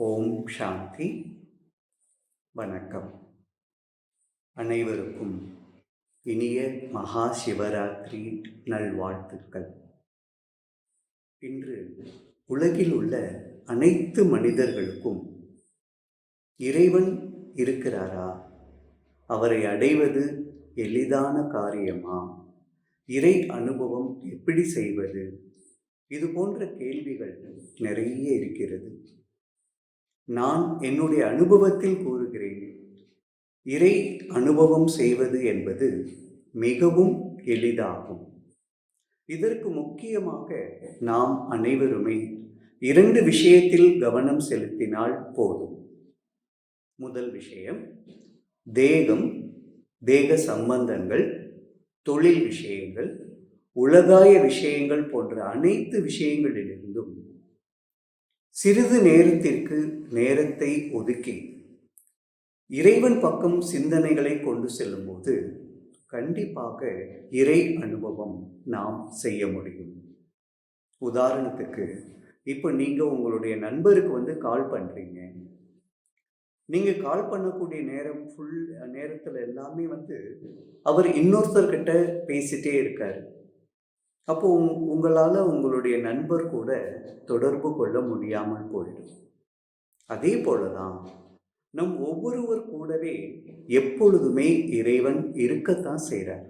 ஓம் சாந்தி. வணக்கம். அனைவருக்கும் இனிய மகா சிவராத்திரி நல்வாழ்த்துக்கள். இன்று உலகில் உள்ள அனைத்து மனிதர்களுக்கும் இறைவன் இருக்கிறாரா? அவரை அடைவது எளிதான காரியமா? இறை அனுபவம் எப்படி செய்வது? இது போன்ற கேள்விகள் நிறைய இருக்கிறது. நான் என்னுடைய அனுபவத்தில் கூறுகிறேன். இறை அனுபவம் செய்வது என்பது மிகவும் எளிதாகும். இதற்கு முக்கியமாக நாம் அனைவருமே இரண்டு விஷயத்தில் கவனம் செலுத்தினால் போதும். முதல் விஷயம் தேகம் தேக சம்பந்தங்கள் தொழில் விஷயங்கள் உலகாய விஷயங்கள் போன்ற அனைத்து விஷயங்களிலிருந்தும் சிறிது நேரத்திற்கு நேரத்தை ஒதுக்கி இறைவன் பக்கம் சிந்தனைகளை கொண்டு செல்லும்போது கண்டிப்பாக இறை அனுபவம் நாம் செய்ய முடியும். உதாரணத்துக்கு இப்போ நீங்கள் உங்களுடைய நண்பருக்கு வந்து கால் பண்ணுறீங்க நீங்கள் கால் பண்ணக்கூடிய நேரம் ஃபுல் நேரத்தில் எல்லாமே வந்து அவர் இன்னொருத்தர்கிட்ட பேசிட்டே இருக்கார். அப்போ உங் உங்களால் உங்களுடைய நண்பர் கூட தொடர்பு கொள்ள முடியாமல் போயிடும். அதே போல தான் நம் ஒவ்வொருவர் கூடவே எப்பொழுதுமே இறைவன் இருக்கத்தான் செய்கிறார்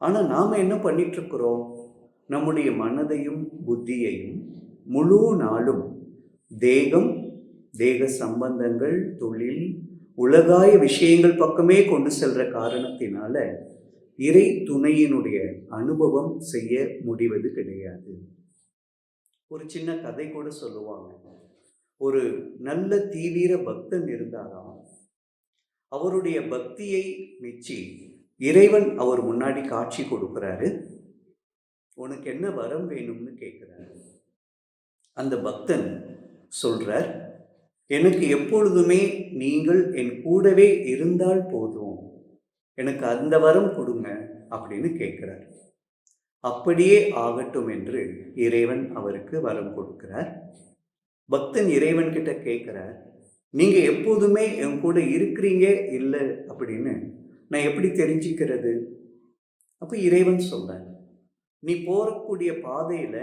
ஆனால் நாம் என்ன பண்ணிட்டுருக்கிறோம்? நம்முடைய மனதையும் புத்தியையும் முழு நாளும் தேகம் தேக சம்பந்தங்கள் தொழில் உலகாய விஷயங்கள் பக்கமே கொண்டு செல்ற காரணத்தினால இறை துணையினுடைய அனுபவம் செய்ய முடிவது கிடையாது. ஒரு சின்ன கதை கூட சொல்லுவாங்க. ஒரு நல்ல தீவிர பக்தன் இருந்தாராம். அவருடைய பக்தியை மெச்சி இறைவன் அவர் முன்னாடி காட்சி கொடுக்குறாரு. உனக்கு என்ன வரம் வேணும்னு கேட்குறாரு. அந்த பக்தன் சொல்றார் எனக்கு எப்பொழுதுமே நீங்கள் என் கூடவே இருந்தால் போதும். எனக்கு அந்த வரம் கொடுங்க அப்படின்னு கேட்குறார். அப்படியே ஆகட்டும் என்று இறைவன் அவருக்கு வரம் கொடுக்கிறார். பக்தன் இறைவன் கிட்ட கேட்குறார் நீங்கள் எப்போதுமே என் கூட இருக்கிறீங்க இல்லை? அப்படின்னு நான் எப்படி தெரிஞ்சுக்கிறது? அப்போ இறைவன் சொல்கிறார் நீ போகக்கூடிய பாதையில்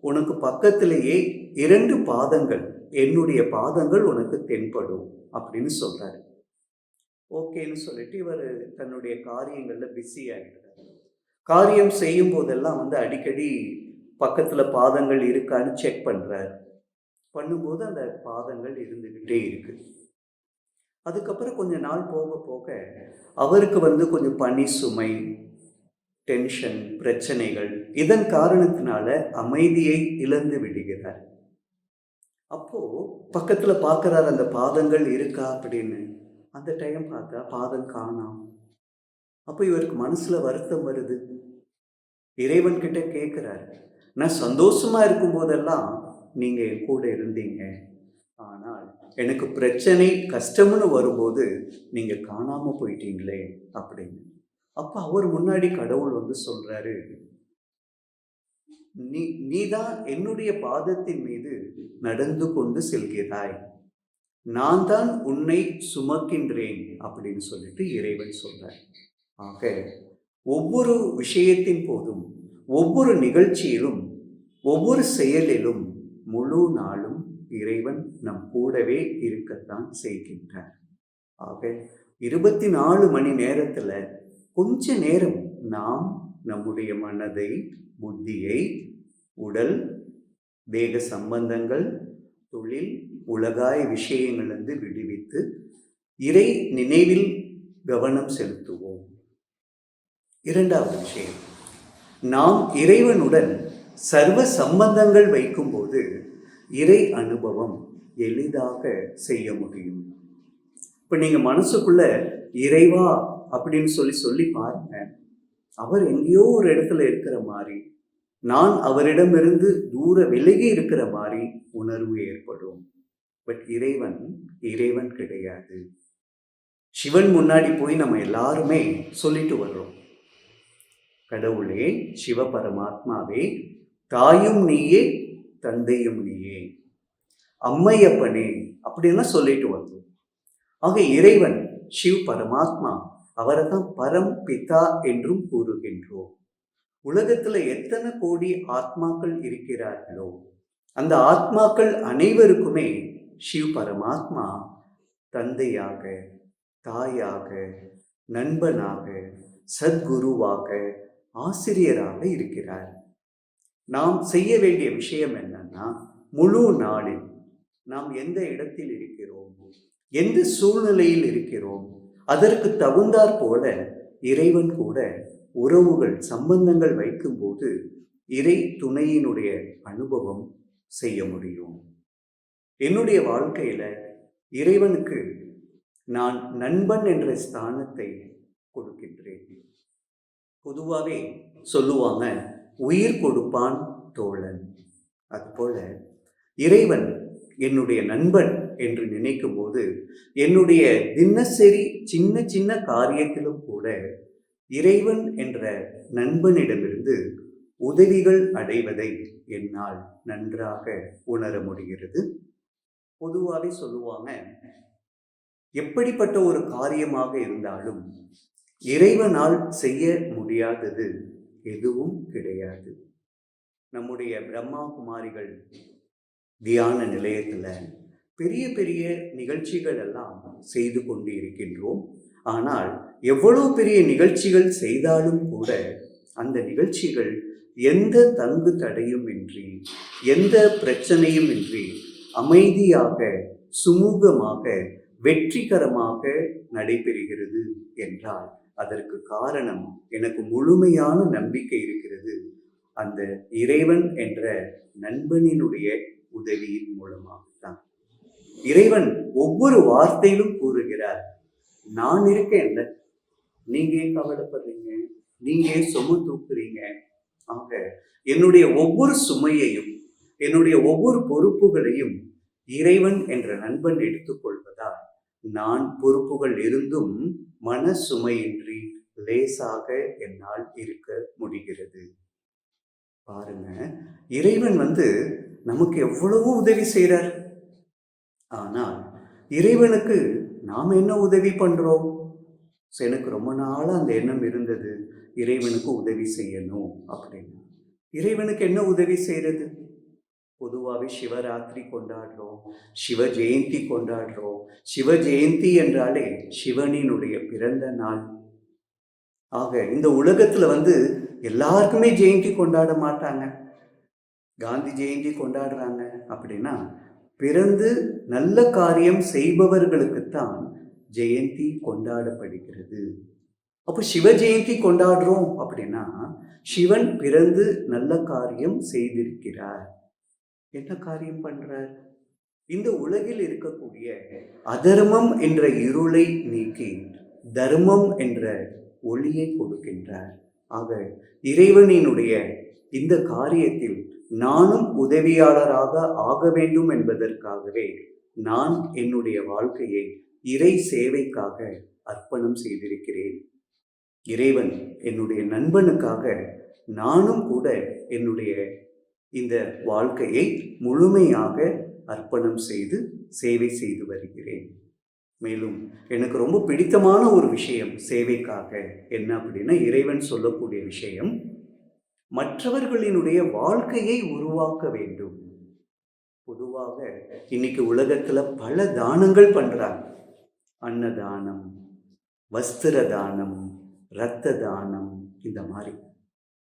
உனக்கு பக்கத்திலேயே இரண்டு பாதங்கள் என்னுடைய பாதங்கள் உனக்கு தென்படும் அப்படின்னு சொல்கிறார் ஓகேன்னு சொல்லிட்டு இவர் தன்னுடைய காரியங்களில் பிஸி ஆகிடுறாரு காரியம் செய்யும் போதெல்லாம் வந்து அடிக்கடி பக்கத்தில் பாதங்கள் இருக்கான்னு செக் பண்ணுறார் பண்ணும்போது அந்த பாதங்கள் இருந்துக்கிட்டே இருக்கு. அதுக்கப்புறம் கொஞ்ச நாள் போக போக அவருக்கு வந்து கொஞ்சம் பனி சுமை டென்ஷன் பிரச்சனைகள் இதன் காரணத்தினால அமைதியை இழந்து விடுகிறார். அப்போ பக்கத்துல பார்க்கறாரு அந்த பாதங்கள் இருக்கா அப்படின்னு. அந்த டைம் பார்த்தா பாதம் காணாம். அப்போ இவருக்கு மனசில் வருத்தம் வருது. இறைவன் கிட்ட நான் சந்தோஷமாக இருக்கும் போதெல்லாம் என் கூட இருந்தீங்க. ஆனால் எனக்கு பிரச்சனை கஷ்டம்னு வரும்போது நீங்கள் காணாமல் போயிட்டீங்களே அப்படின்னு. அப்போ அவர் முன்னாடி கடவுள் வந்து சொல்கிறாரு நீ நீதான் என்னுடைய பாதத்தின் மீது நடந்து கொண்டு செல்கிறாய். நான் தான் உன்னை சுமக்கின்றேன் அப்படின்னு சொல்லிட்டு இறைவன் சொல்றார். ஆக ஒவ்வொரு விஷயத்தின் போதும் ஒவ்வொரு நிகழ்ச்சியிலும் ஒவ்வொரு செயலிலும் முழு நாளும் இறைவன் நம் கூடவே இருக்கத்தான் செய்கின்றார். ஆக இருபத்தி நாலு மணி நேரத்தில் கொஞ்ச நேரம் நாம் நம்முடைய மனதை புத்தியை உடல் தேக சம்பந்தங்கள் தொழில் உலகாய விஷயங்களிலிருந்து விடுவித்து இறை நினைவில் கவனம் செலுத்துவோம். இரண்டாவது விஷயம் நாம் இறைவனுடன் சர்வ சம்பந்தங்கள் வைக்கும்போது இறை அனுபவம் எளிதாக செய்ய முடியும். இப்போ நீங்கள் மனசுக்குள்ள இறைவா அப்படின்னு சொல்லி சொல்லி பாருங்க. அவர் எங்கேயோ ஒரு இடத்துல இருக்கிற மாதிரி நான் அவரிடமிருந்து தூர விலகி இருக்கிற மாதிரி உணர்வு ஏற்படும். பட் இறைவன் இறைவன் கிடையாது. சிவன் முன்னாடி போய் நம்ம எல்லாருமே சொல்லிட்டு வர்றோம். கடவுளே சிவ பரமாத்மாவே தாயும் நீயே தந்தையும் நீயே அம்மையப்பனே அப்படின்லாம் சொல்லிட்டு வந்தோம். ஆக இறைவன் சிவ் பரமாத்மா அவரை தான் பரம் பிதா என்றும் கூறுகின்றோம். உலகத்துல எத்தனை கோடி ஆத்மாக்கள் இருக்கிறார்களோ அந்த ஆத்மாக்கள் அனைவருக்குமே சிவ் பரமாத்மா தந்தையாக தாயாக நண்பனாக சத்குருவாக ஆசிரியராக இருக்கிறார். நாம் செய்ய வேண்டிய விஷயம் என்னன்னா முழு நாளில் நாம் எந்த இடத்தில் இருக்கிறோம் எந்த சூழ்நிலையில் இருக்கிறோம் அதற்கு தகுந்தாற் போல இறைவன் கூட உறவுகள் சம்பந்தங்கள் வைக்கும்போது இறை துணையினுடைய அனுபவம் செய்ய முடியும். என்னுடைய வாழ்க்கையில் இறைவனுக்கு நான் நண்பன் என்ற ஸ்தானத்தை கொடுக்கின்றேன். பொதுவாகவே சொல்லுவாங்க உயிர் கொடுப்பான் தோழன். அதுபோல இறைவன் என்னுடைய நண்பன் என்று நினைக்கும் போது என்னுடைய தினசரி சின்ன சின்ன காரியத்திலும் கூட இறைவன் என்ற நண்பனிடமிருந்து உதவிகள் அடைவதை என்னால் நன்றாக உணர முடிகிறது. பொதுவாகவே சொல்லுவாங்க எப்படிப்பட்ட ஒரு காரியமாக இருந்தாலும் இறைவனால் செய்ய முடியாதது எதுவும் கிடையாது. நம்முடைய பிரம்மா குமாரிகள் தியான நிலையத்தில் பெரிய பெரிய நிகழ்ச்சிகள் எல்லாம் செய்து கொண்டு இருக்கின்றோம் ஆனால் எவ்வளவு பெரிய நிகழ்ச்சிகள் செய்தாலும் கூட அந்த நிகழ்ச்சிகள் எந்த தங்கு தடையும் இன்றி எந்த பிரச்சனையும் இன்றி அமைதியாக சுமூகமாக வெற்றிகரமாக நடைபெறுகிறது என்றால் அதற்கு காரணம் எனக்கு முழுமையான நம்பிக்கை இருக்கிறது. அந்த இறைவன் என்ற நண்பனினுடைய உதவியின் மூலமாக தான் இறைவன் ஒவ்வொரு வார்த்தையிலும் கூறுகிறார் நான் இருக்கேன்ல நீங்க ஏன் கவலைப்படுறீங்க? நீங்க ஏன் சும தூக்குறீங்க? ஆக என்னுடைய ஒவ்வொரு சுமையையும் என்னுடைய ஒவ்வொரு பொறுப்புகளையும் இறைவன் என்ற நண்பன் எடுத்துக்கொள்வதால் நான் பொறுப்புகள் இருந்தும் மன சுமையின்றி லேசாக என்னால் இருக்க முடிகிறது. பாருங்க இறைவன் வந்து நமக்கு எவ்வளவோ உதவி செய்கிறார் ஆனால் இறைவனுக்கு நாம் என்ன உதவி பண்ணுறோம் எனக்கு ரொம்ப நாளாக அந்த எண்ணம் இருந்தது இறைவனுக்கு உதவி செய்யணும் அப்படின்னு. இறைவனுக்கு என்ன உதவி செய்கிறது பொதுவாகவே சிவராத்திரி கொண்டாடுறோம் சிவ ஜெயந்தி கொண்டாடுறோம். சிவ ஜெயந்தி என்றாலே சிவனினுடைய பிறந்த நாள். ஆக இந்த உலகத்தில் வந்து எல்லாருக்குமே ஜெயந்தி கொண்டாட மாட்டாங்க. காந்தி ஜெயந்தி கொண்டாடுறாங்க அப்படின்னா பிறந்து நல்ல காரியம் செய்பவர்களுக்குத்தான் ஜெயந்தி கொண்டாடப்படுகிறது. அப்போ சிவ ஜெயந்தி கொண்டாடுறோம் அப்படின்னா சிவன் பிறந்து நல்ல காரியம் செய்திருக்கிறார். என்ன காரியம் பண்றார்? இந்த உலகில் இருக்கக்கூடிய அதர்மம் என்ற இருளை நீக்கி தர்மம் என்ற ஒளியை கொடுக்கின்றார். ஆக இறைவனினுடைய இந்த காரியத்தில் நானும் உதவியாளராக ஆக வேண்டும் என்பதற்காகவே நான் என்னுடைய வாழ்க்கையை இறை சேவைக்காக அர்ப்பணம் செய்திருக்கிறேன். இறைவன் என்னுடைய நண்பனுக்காக நானும் கூட என்னுடைய இந்த வாழ்க்கையை முழுமையாக அர்ப்பணம் செய்து சேவை செய்து வருகிறேன். மேலும் எனக்கு ரொம்ப பிடித்தமான ஒரு விஷயம் சேவைக்காக என்ன அப்படின்னா இறைவன் சொல்லக்கூடிய விஷயம் மற்றவர்களினுடைய வாழ்க்கையை உருவாக்க வேண்டும். பொதுவாக இன்னைக்கு உலகத்துல பல தானங்கள் பண்றாங்க. அன்னதானம் வஸ்திர தானம் இரத்த தானம் இந்த மாதிரி.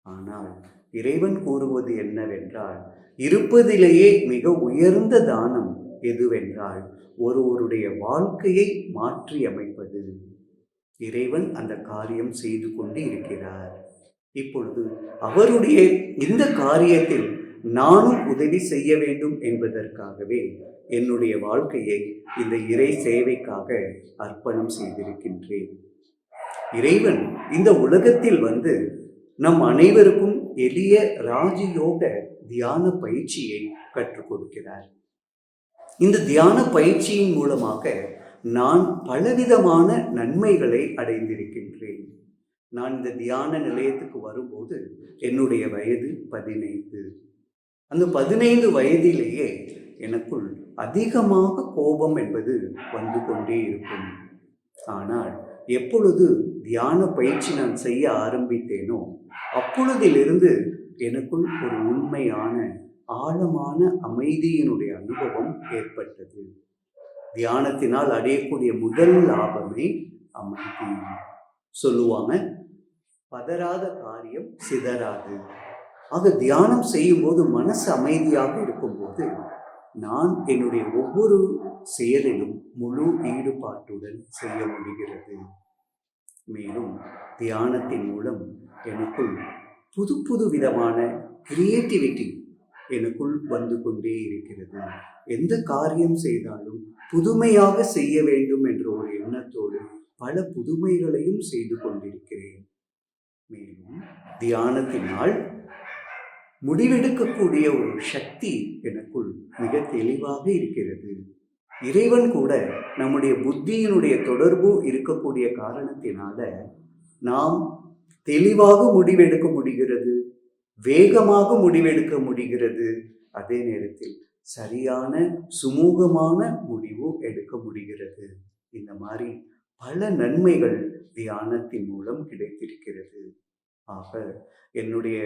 ஆனால் இறைவன் கூறுவது என்னவென்றால் இருப்பதிலேயே மிக உயர்ந்த தானம் எதுவென்றால் ஒருவருடைய வாழ்க்கையை மாற்றி அமைப்பது இறைவன் அந்த காரியம் செய்து கொண்டு இருக்கிறார். இப்பொழுது அவருடைய இந்த காரியத்தில் நானும் உதவி செய்ய வேண்டும் என்பதற்காகவே என்னுடைய வாழ்க்கையை இந்த இறை சேவைக்காக அர்ப்பணம் செய்திருக்கின்றேன். இறைவன் இந்த உலகத்தில் வந்து நம் அனைவருக்கும் எளிய ராஜயோக தியான பயிற்சியை கற்றுக் கொடுக்கிறார். இந்த தியான பயிற்சியின் மூலமாக நான் பலவிதமான நன்மைகளை அடைந்திருக்கின்றேன். நான் இந்த தியான நிலையத்துக்கு வரும்போது என்னுடைய வயது பதினைந்து. அந்த பதினைந்து வயதிலேயே எனக்குள் அதிகமாக கோபம் என்பது வந்து கொண்டே இருக்கும். ஆனால் எப்பொழுது தியான பயிற்சி நான் செய்ய ஆரம்பித்தேனோ அப்பொழுதிலிருந்து எனக்குள் ஒரு உண்மையான ஆழமான அமைதியினுடைய அனுபவம் ஏற்பட்டது. தியானத்தினால் அடையக்கூடிய முதல் லாபமே அமைதி. சொல்லுவாங்க பதறாத காரியம் சிதறாது. ஆக தியானம் செய்யும்போது மனசு அமைதியாக இருக்கும்போது நான் என்னுடைய ஒவ்வொரு செயலிலும் முழு ஈடுபாட்டுடன் செய்ய முடிகிறது. மேலும் தியானத்தின் மூலம் எனக்குள் புது புது விதமான கிரியேட்டிவிட்டி எனக்குள் வந்து கொண்டே இருக்கிறது. எந்த காரியம் செய்தாலும் புதுமையாக செய்ய வேண்டும் என்ற ஒரு எண்ணத்தோடு பல புதுமைகளையும் செய்து கொண்டிருக்கிறேன். மேலும் தியானத்தினால் முடிவெடுக்கக்கூடிய ஒரு சக்தி எனக்குள் மிக தெளிவாக இருக்கிறது. இறைவன் கூட நம்முடைய புத்தியினுடைய தொடர்பு இருக்கக்கூடிய காரணத்தினால நாம் தெளிவாக முடிவெடுக்க முடிகிறது வேகமாக முடிவெடுக்க முடிகிறது. அதே நேரத்தில் சரியான சுமூகமான முடிவு எடுக்க முடிகிறது. இந்த மாதிரி பல நன்மைகள் தியானத்தின் மூலம் கிடைத்திருக்கிறது. ஆக என்னுடைய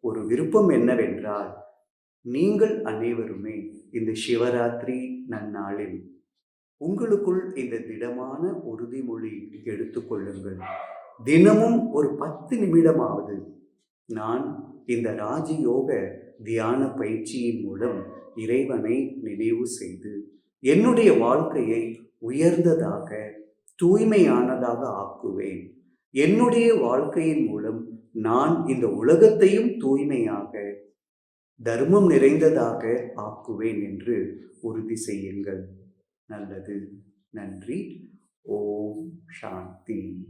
ஒரு விருப்பம் என்னவென்றால் நீங்கள் அனைவருமே இந்த சிவராத்திரி நன்னாளில் உங்களுக்குள் இந்த திடமான உறுதிமொழி எடுத்துக்கொள்ளுங்கள் தினமும் ஒரு பத்து நிமிடமாவது நான் இந்த ராஜயோக தியான பயிற்சியின் மூலம் இறைவனை நினைவு செய்து என்னுடைய வாழ்க்கையை உயர்ந்ததாக தூய்மையானதாக ஆக்குவேன். என்னுடைய வாழ்க்கையின் மூலம் நான் இந்த உலகத்தையும் தூய்மையாக தர்மம் நிறைந்ததாக ஆக்குவேன் என்று உறுதி செய்யுங்கள். நல்லது. நன்றி. ஓம் சாந்தி.